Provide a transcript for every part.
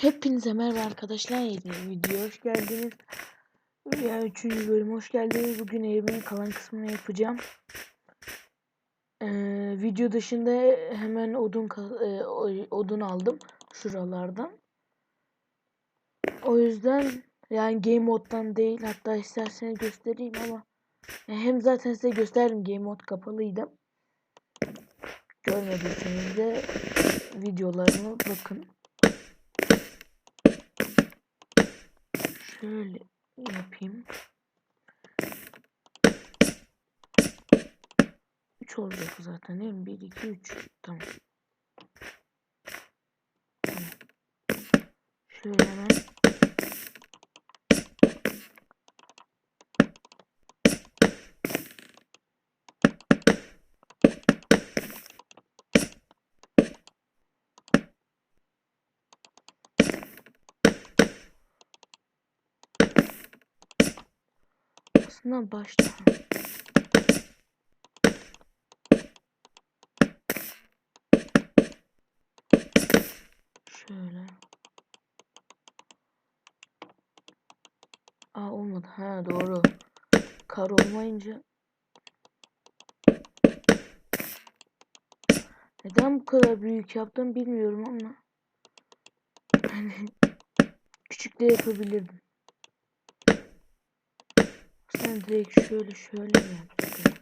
Hepinize merhaba arkadaşlar. Yeni videoya hoş geldiniz. Ya üçüncü bölüm hoş geldiniz. Bugün evimin kalan kısmını yapacağım. Ee, video dışında hemen odun e, odun aldım şuralardan. O yüzden yani game moddan değil hatta isterseniz göstereyim ama ya hem zaten size gösterdim game mod kapalıydı. Görmediyseniz de videolarına bakın. Şöyle yapayım. 3 olacak zaten değil mi? 1, 2, 3. Tamam. Şöyle hemen. Aslında başta. Şöyle. Aa olmadı. Ha doğru. Kar olmayınca. Neden bu kadar büyük yaptım bilmiyorum ama. Hani küçük de yapabilirdim. Aslında direkt şöyle şöyle mi yapsak? ya?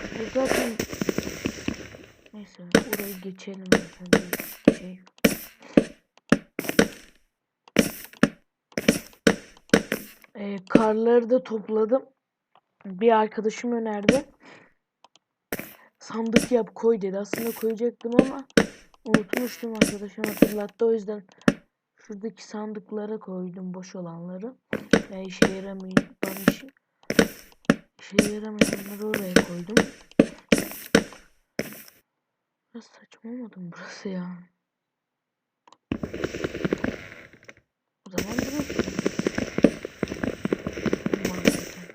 Bu zaten neyse orayı geçelim zaten bir şey. Ee, karları da topladım. Bir arkadaşım önerdi. Sandık yap koy dedi. Aslında koyacaktım ama unutmuştum arkadaşım hatırlattı. O yüzden şuradaki sandıklara koydum boş olanları. Yani işe yaramayın. Ben işe, işe yaramayanları oraya koydum. Biraz saçma olmadı burası ya? O zaman burası. Mantıken.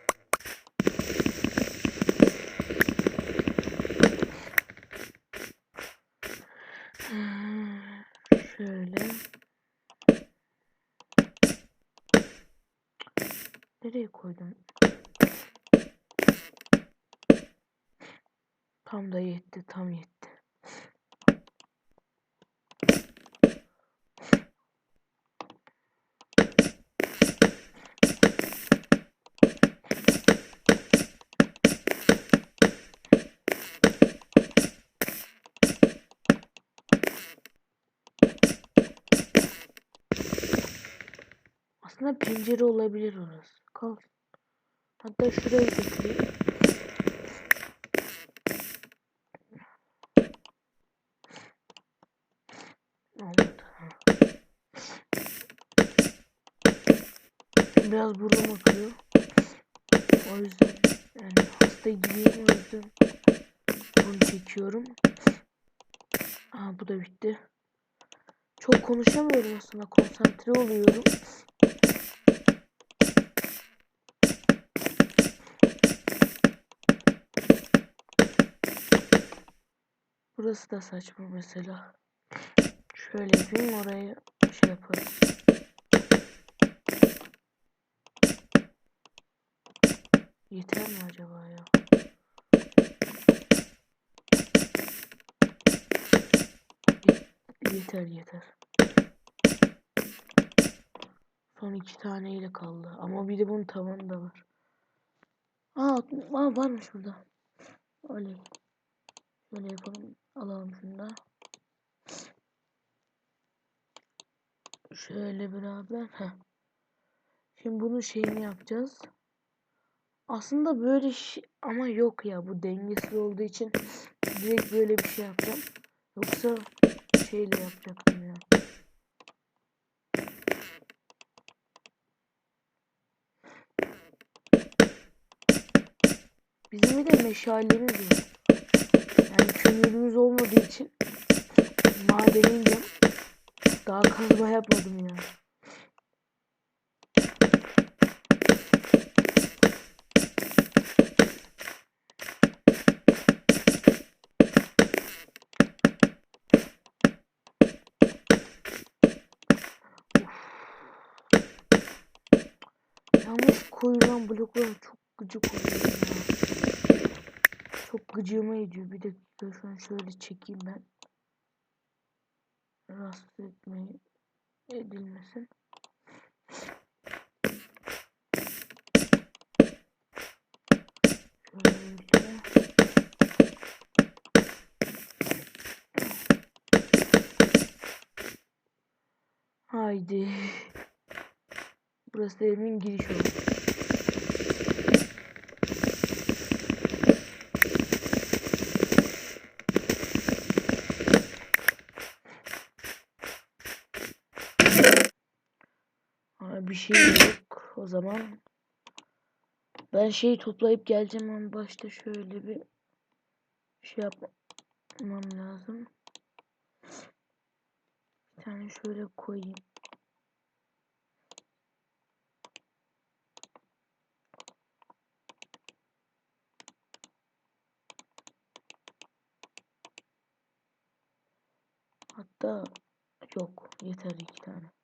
Hmm, Şöyle. Nereye koydum? Tam da yetti, tam yetti. Aslında pencere olabilir orası. Kal. Hatta şuraya getireyim. Biraz burnum akıyor. O yüzden yani hasta gibiyim o yüzden bunu çekiyorum. Aa bu da bitti. Çok konuşamıyorum aslında konsantre oluyorum. Burası da saçma mesela. Şöyle yapayım orayı şey yaparız. Yeter mi acaba ya? Ye- Yeter yeter. Son iki taneyle kaldı. Ama bir de bunun tavanı da var. Aa, aa varmış burada. Oley. Şöyle yapalım. Alalım şunu da. Şöyle beraber. Heh. Şimdi bunun şeyini yapacağız. Aslında böyle ama yok ya bu dengesiz olduğu için direkt böyle bir şey yapacağım. Yoksa şeyle yapacaktım ya. Bizim de meşalemiz yok. Yani kömürümüz olmadığı için madeni de daha kazma yapmadım yani. Yalnız koyulan bloklar çok gıcık oluyor. Çok gıcığıma gidiyor. Bir dakika şu an şöyle çekeyim ben. Rahatsız etmeyi edilmesin. Haydi. Burası evimin giriş yolu. Aa, bir şey yok o zaman. Ben şeyi toplayıp geleceğim ama başta şöyle bir şey yapmam lazım. Bir tane şöyle koyayım. Hatta yok yeter iki tane.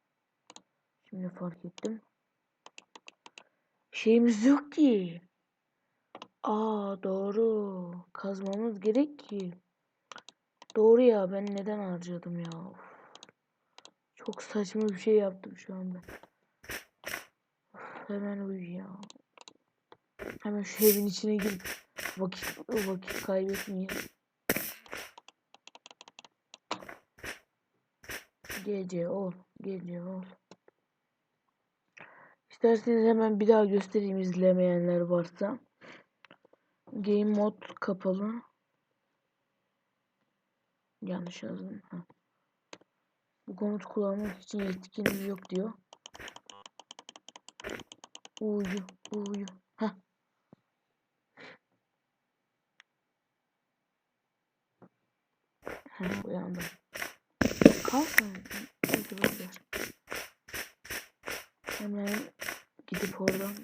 Şimdi fark ettim. Şeyimiz yok ki. Aa doğru. Kazmamız gerek ki. Doğru ya ben neden harcadım ya. Of. Çok saçma bir şey yaptım şu anda. Of, hemen uyu ya. Hemen şu evin içine girip vakit vakit kaybetmeyelim. Gece ol, gece ol. İsterseniz hemen bir daha göstereyim izlemeyenler varsa. Game mod kapalı. Yanlış yazdım. Ha. Bu komut kullanmak için yetkinim yok diyor. Uyu, uyu. Ha. Ha, uyandım. Boşver. Hemen gidip oradan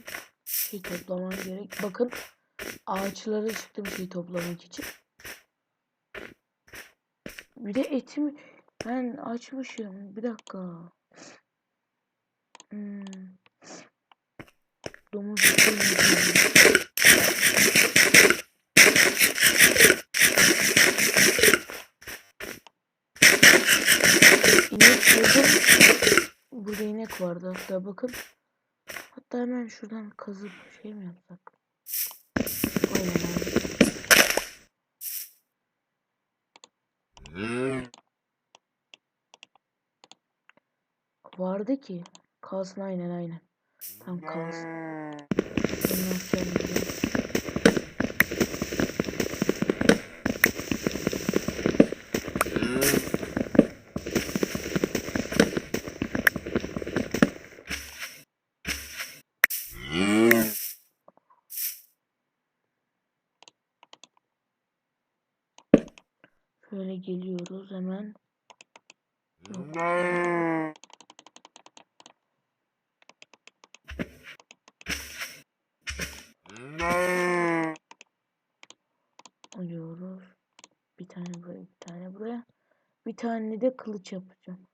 şey toplamam gerek. Bakın ağaçlara çıktım şey toplamak için. Bir de etimi ben açmışım. Bir dakika. Hmm. Domuz. İnek buldum. Burada inek vardı hatta bakın. Hemen şuradan kazıp şey mi yapsak? Vardı ki. Kalsın aynen aynen. Tam kalsın. Bundan sonra Şöyle geliyoruz hemen. Yok. Alıyoruz. Bir tane buraya, bir tane buraya. Bir tane de kılıç yapacağım.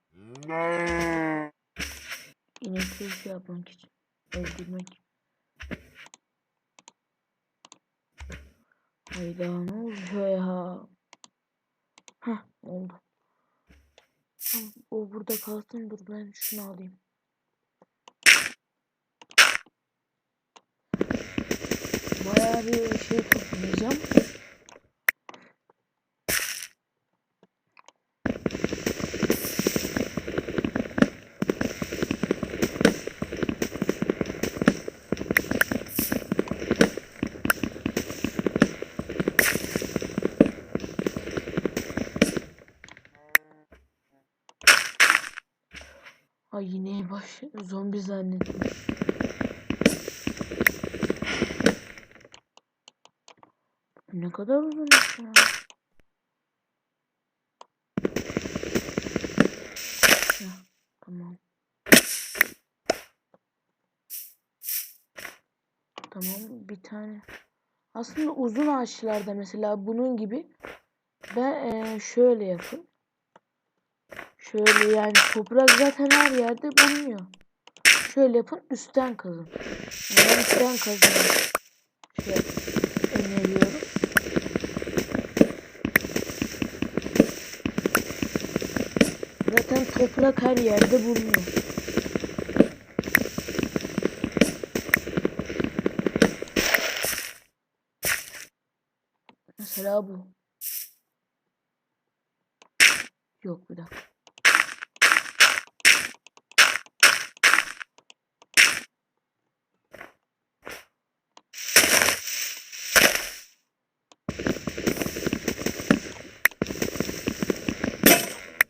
İnekleri şey yapmak için. Öldürmek. Hayda ne oluyor ya? Hah oldu. O burada kalsın dur ben şunu alayım. Bayağı bir şey toplayacağım. Ay yine baş zombi zannettim. Ne kadar uzunmuş ya. Ya, tamam. Tamam bir tane. Aslında uzun ağaçlarda mesela bunun gibi ben eee, şöyle yapın. Şöyle yani toprak zaten her yerde bulunuyor. şöyle yapın üstten kazın. Yani üstten kazıyorum. Şey öneriyorum. Zaten toprak her yerde bulunuyor. Mesela bu. Yok bir dakika.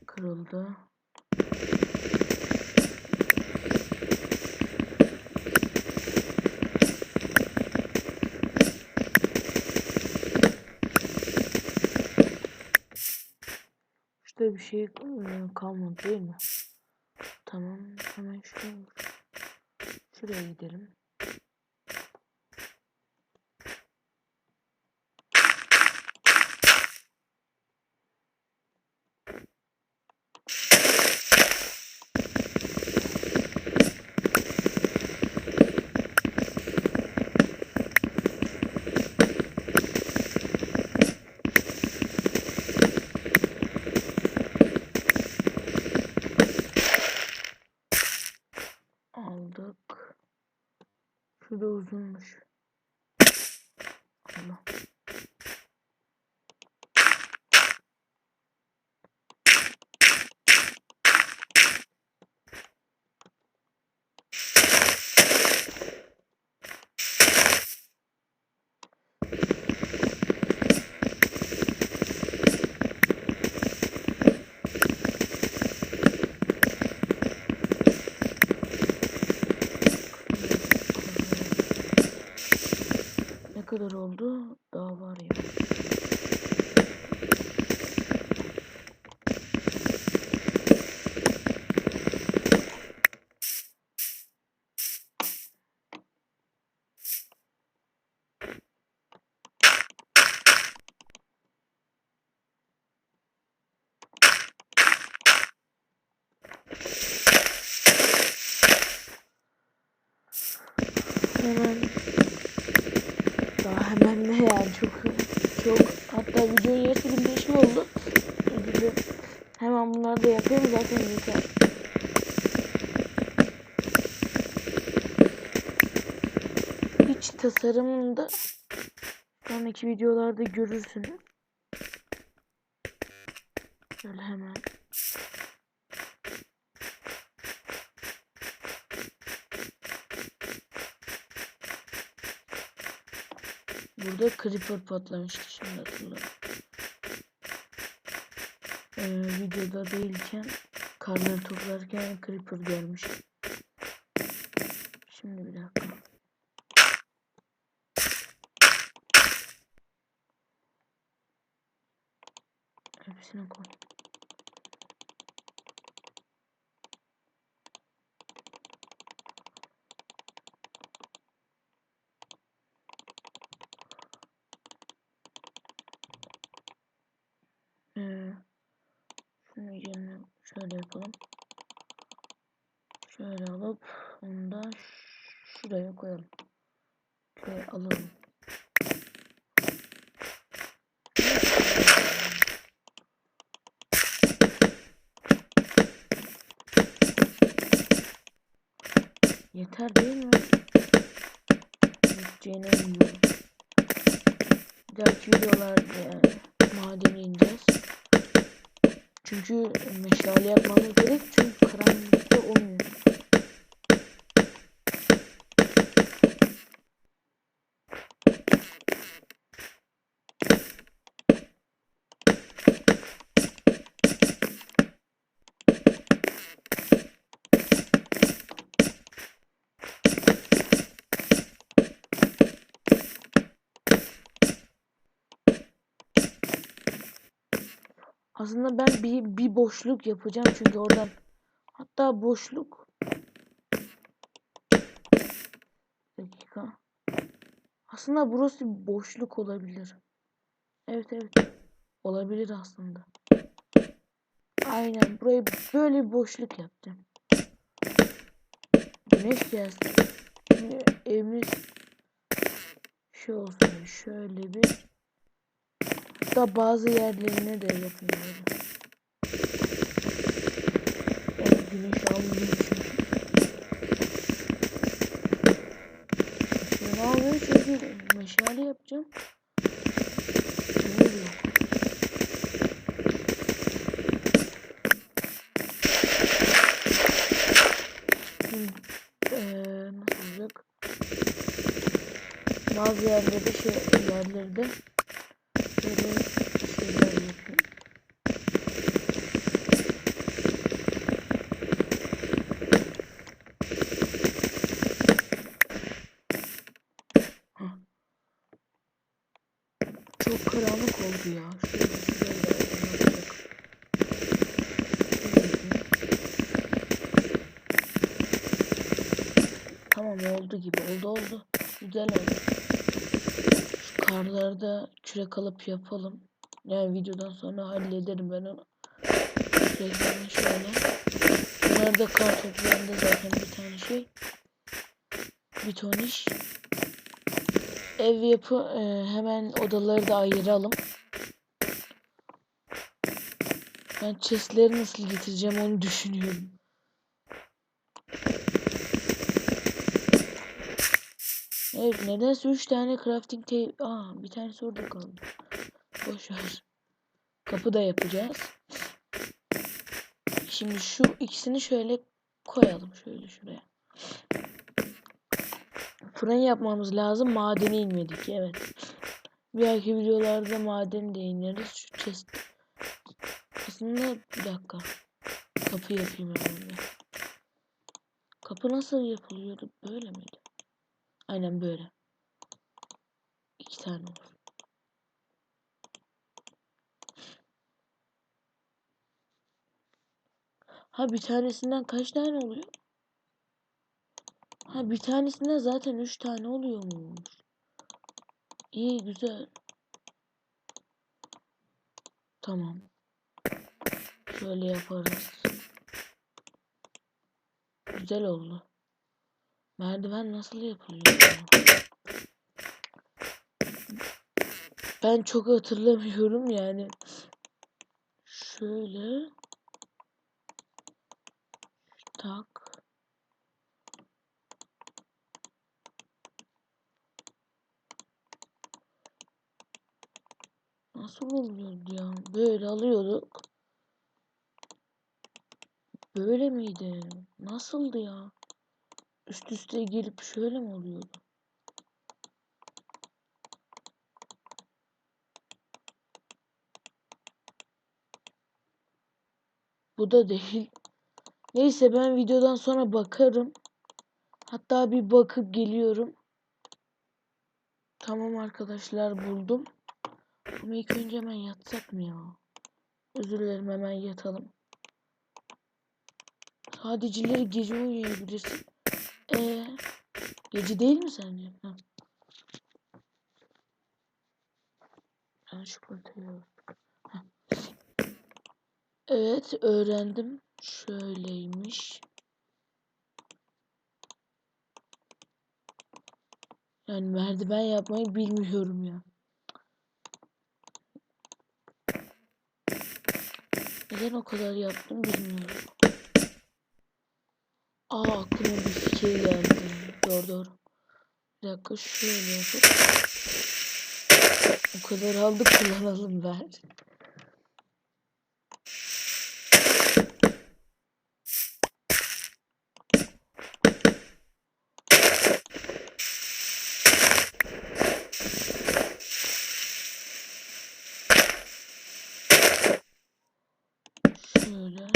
Kırıldı. İşte bir şey kalmadı değil mi? Tamam hemen şuraya. Şuraya gidelim. Aldık. Şurada uzunmuş. Allah. Ne kadar oldu? Daha var ya. Hemen daha hemen ne yani çok çok hatta videonun yarısı bile işi oldu. Özür Hemen bunları da yapıyorum zaten yeter. İç tasarımında sonraki videolarda görürsünüz. Şöyle hemen Burada creeper patlamıştı şimdi hatırladım. Ee, videoda değilken karları toplarken creeper gelmiş. Şimdi bir dakika. Hepsini koy. Ee, şunu yerine şöyle yapalım. Şöyle alıp onu da şuraya koyalım. Şöyle alalım. Yeter değil mi? Yeteceğine eminim. Bir dahaki videolarda madene ineceğiz. Çünkü meşale yapmamız gerek çünkü karanlıkta olmuyor. Aslında ben bir, bir boşluk yapacağım çünkü oradan hatta boşluk Bir dakika. Aslında burası bir boşluk olabilir. Evet evet. Olabilir aslında. Aynen burayı böyle bir boşluk yapacağım. güneş gelsin. Şimdi evimiz şey olsun şöyle bir da bazı yerlerine de böyle. Evet, güneş almıyor çünkü. Şunu alıyor çünkü meşale yapacağım. Nasıl? Bazı yerlerde şey yerlerde böyle şeyler yapayım. Hah. Çok karanlık oldu ya. Şöyle şuraya aydınlatacak. Şöyle yapayım. Tamam oldu gibi. Oldu oldu. Güzel oldu. Şu karlarda kürek alıp yapalım. Yani videodan sonra hallederim ben onu. Küreklerini şöyle. Bunlar da kar toprağında zaten bir tane şey. Bir ton iş. Ev yapı e, hemen odaları da ayıralım. Ben chestleri nasıl getireceğim onu düşünüyorum. Evet nedense 3 tane crafting table... Aa bir tanesi orada kaldı. Boş ver. Kapı da yapacağız. Şimdi şu ikisini şöyle koyalım. Şöyle şuraya. Fırın yapmamız lazım. Madene inmedik. Evet. Dahaki videolarda maden de ineriz. Şu chest. Aslında bir dakika. Kapı yapayım hemen. Kapı nasıl yapılıyordu? Böyle miydi? Aynen böyle. İki tane olur. Ha bir tanesinden kaç tane oluyor? Ha bir tanesinden zaten üç tane oluyormuş. İyi güzel. Tamam. Şöyle yaparız. Güzel oldu. Merdiven nasıl yapılıyor? ya? Ben çok hatırlamıyorum yani. Şöyle. Tak. Nasıl oluyordu ya? Böyle alıyorduk. Böyle miydi? Nasıldı ya? Üst üste gelip şöyle mi oluyordu? Bu da değil. Neyse ben videodan sonra bakarım. Hatta bir bakıp geliyorum. Tamam arkadaşlar buldum. Ama ilk önce hemen yatsak mı ya? Özür dilerim hemen yatalım. Sadeceleri gece uyuyabilirsin. Ee, gece değil mi sence? Ha. Ben şu Ha. Evet öğrendim. Şöyleymiş. Yani merdiven yapmayı bilmiyorum ya. Neden o kadar yaptım bilmiyorum. Aa aklıma bir fikir geldi. Doğru doğru. Bir dakika şöyle yapıp. O kadar aldık kullanalım ver. Şöyle.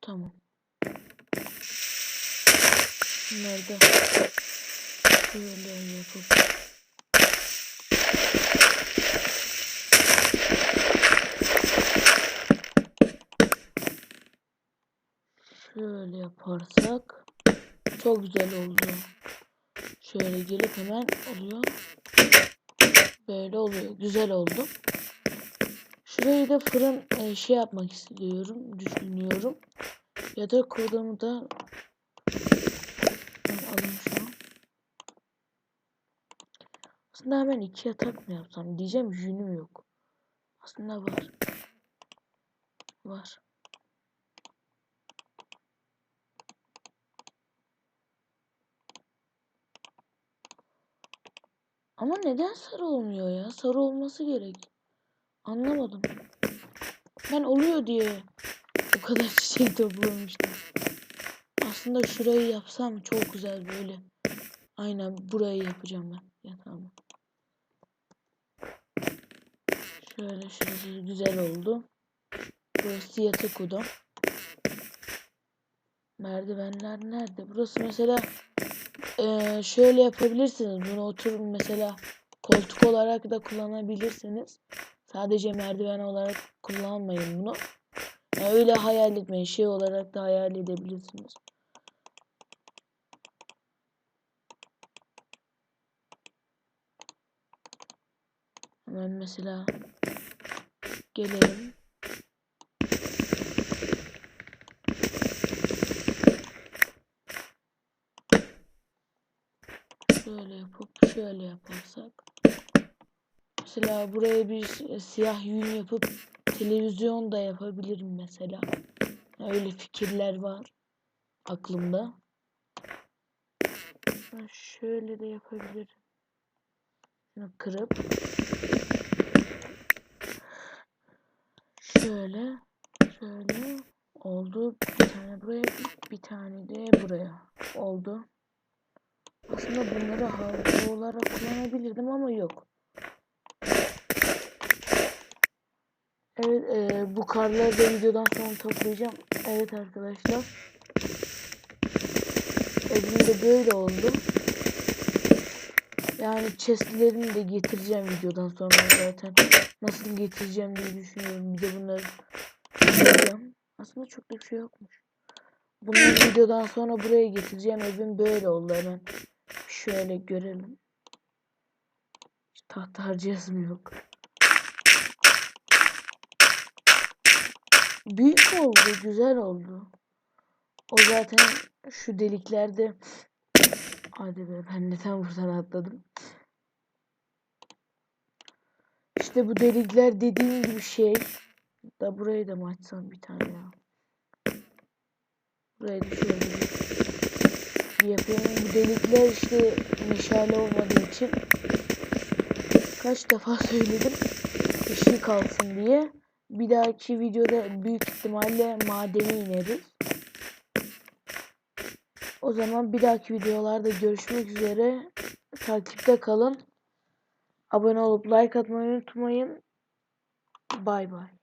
Tamam. Bunları da şöyle yapıp şöyle yaparsak çok güzel oldu. Şöyle gelip hemen oluyor. Böyle oluyor. Güzel oldu. Şurayı da fırın e, şey yapmak istiyorum. Düşünüyorum. Ya da kodamı da Aslında hemen iki yatak mı yapsam diyeceğim yünüm yok. Aslında var. Var. Ama neden sarı olmuyor ya? Sarı olması gerek. Anlamadım. Ben oluyor diye o kadar çiçek toplamıştım. Aslında şurayı yapsam çok güzel böyle. Aynen burayı yapacağım ben yatağımı. Şöyle şurası güzel oldu. Burası yatak odam. Merdivenler nerede? Burası mesela eee, şöyle yapabilirsiniz. Bunu oturun mesela koltuk olarak da kullanabilirsiniz. Sadece merdiven olarak kullanmayın bunu. Yani öyle hayal etmeyin. Şey olarak da hayal edebilirsiniz. Hemen mesela gelelim. Şöyle yapıp şöyle yaparsak. Mesela buraya bir si- siyah yün yapıp televizyon da yapabilirim mesela. Öyle fikirler var aklımda. Şöyle de yapabilirim. Şunu kırıp şöyle şöyle oldu. Bir tane buraya bir tane de buraya oldu. Aslında bunları havlu olarak kullanabilirdim ama yok. Evet e, bu karları da videodan sonra toplayacağım. Evet arkadaşlar. Evimde böyle oldu. Yani chestlerini de getireceğim videodan sonra zaten. Nasıl getireceğim diye düşünüyorum. Bir de bunları getireceğim. Aslında çok da bir şey yokmuş. Bunları videodan sonra buraya getireceğim. Evim böyle oldu hemen. Şöyle görelim. Tahta harcayasım yok. Büyük oldu, güzel oldu. O zaten şu deliklerde Hadi be ben neden buradan atladım? İşte bu delikler dediğim gibi şey. Da burayı da mı açsam bir tane ya. Burayı da şöyle bir yapayım. Bu delikler işte meşale olmadığı için kaç defa söyledim ışık kalsın diye. Bir dahaki videoda büyük ihtimalle madene ineriz. O zaman bir dahaki videolarda görüşmek üzere. Takipte kalın. Abone olup like atmayı unutmayın. Bay bay.